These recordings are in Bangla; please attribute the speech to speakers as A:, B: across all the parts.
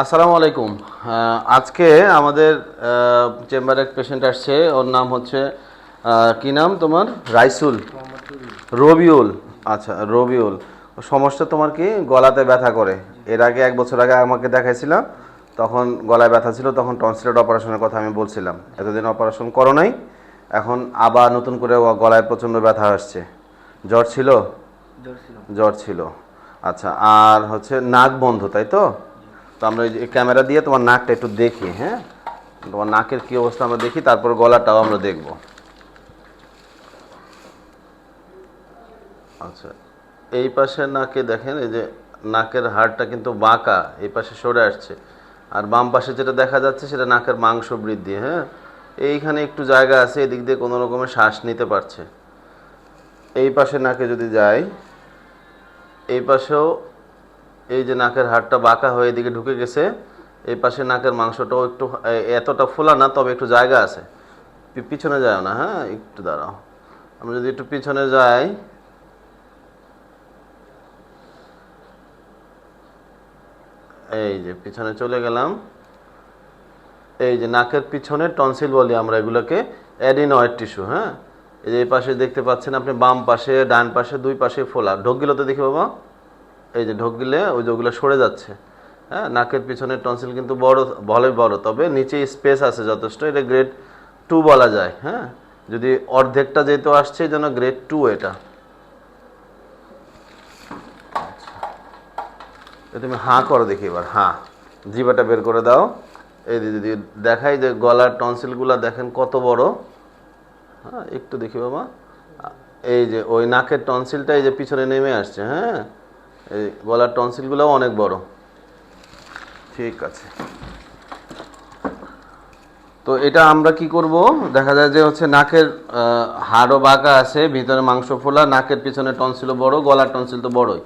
A: আসসালামু আলাইকুম। আজকে আমাদের চেম্বারে এক পেশেন্ট আসছে। ওর নাম হচ্ছে কি নাম তোমার? রাইসুল। রবিউল। আচ্ছা রবিউল। সমস্যা তোমার কি? গলাতে ব্যথা করে। এর আগে এক বছর আগে আমাকে দেখাইছিলাম। তখন গলায় ব্যথা ছিল তখন টনসিলেট অপারেশনের কথা আমি বলছিলাম। এতদিন অপারেশন করো নাই। এখন আবার নতুন করে গলায় প্রচণ্ড ব্যথা আসছে। জ্বর ছিল?
B: জ্বর ছিল।
A: জ্বর ছিল। আচ্ছা আর হচ্ছে নাক বন্ধ তাই তো? তো আমরা এই ক্যামেরা দিয়ে তোমার নাকটা একটু দেখি হ্যাঁ? তোমার নাকের কি অবস্থা আমরা দেখি, তারপর গলাটাও আমরা দেখব। আচ্ছা এই পাশে নাকে দেখেন, এই যে নাকের হাড়টা কিন্তু বাঁকা, এই পাশে সরে আসছে। আর বাম পাশে যেটা দেখা যাচ্ছে সেটা নাকের মাংস বৃদ্ধি হ্যাঁ? এইখানে একটু জায়গা আছে, এদিক দিয়ে কোনো রকমের শ্বাস নিতে পারছে। এই পাশে নাকে যদি যাই, এই পাশেও এই যে নাকের হাড়টা বাঁকা হয়ে এদিকে ঢুকে গেছে, এই পাশে নাকের মাংসটাও একটু এতটা ফোলা না, তবে একটু জায়গা আছে। পিছনে যায় না হ্যাঁ? একটু দাঁড়াও। আমরা যদি একটু পিছনে যাই, এই যে পিছনে চলে গেলাম। এই যে নাকের পিছনে টনসিল বলি আমরা এগুলোকে অ্যাডিনয়েড টিস্যু হ্যাঁ? এই যে এই পাশে দেখতে পাচ্ছেন আপনি বাম পাশে, ডান পাশে, দুই পাশে ফোলা। ঢোক গেলে তো দেখি বাবা। এই যে ঢোক গেলে ওই যে ওগুলো সরে যাচ্ছে। হ্যাঁ নাকের পিছনের টনসিল কিন্তু বড় ভালোই বড়, তবে নিচে স্পেস আছে যথেষ্ট, এটা গ্রেড টু বলা যায় হ্যাঁ। যদি অর্ধেকটা যেহেতু আসছে জন্য গ্রেড টু এটা। তুমি হাঁ করো দেখি এবার, হাঁ। জিবাটা বের করে দাও। এই যদি দেখাই যে গলার টনসিলগুলো দেখেন কত বড়। হ্যাঁ একটু দেখি বাবা। এই যে ওই নাকের টনসিলটা এই যে পিছনে নেমে আসছে হ্যাঁ। এই গলার টনসিলগুলোও অনেক বড়। ঠিক আছে। তো এটা আমরা কি করব? দেখা যায় যে হচ্ছে নাকের হাড়ও বাঁকা আছে, ভিতরে মাংস ফোলা, নাকের পিছনে টনসিলও বড়, গলার টনসিল তো বড়ই।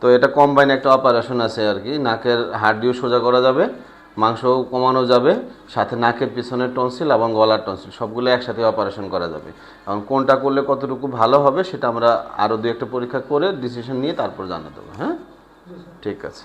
A: তো এটা কম্বাইন একটা অপারেশন আছে আর কি, নাকের হাড় দিয়েও সোজা করা যাবে। মাংসও কমানো যাবে সাথে নাকের পিছনের টনসিল এবং গলার টনসিল সবগুলো একসাথে অপারেশন করা যাবে। এবং কোনটা করলে কতটুকু ভালো হবে সেটা আমরা আরও দু একটা পরীক্ষা করে ডিসিশন নিয়ে তারপর জানা দেবো হ্যাঁ? ঠিক আছে।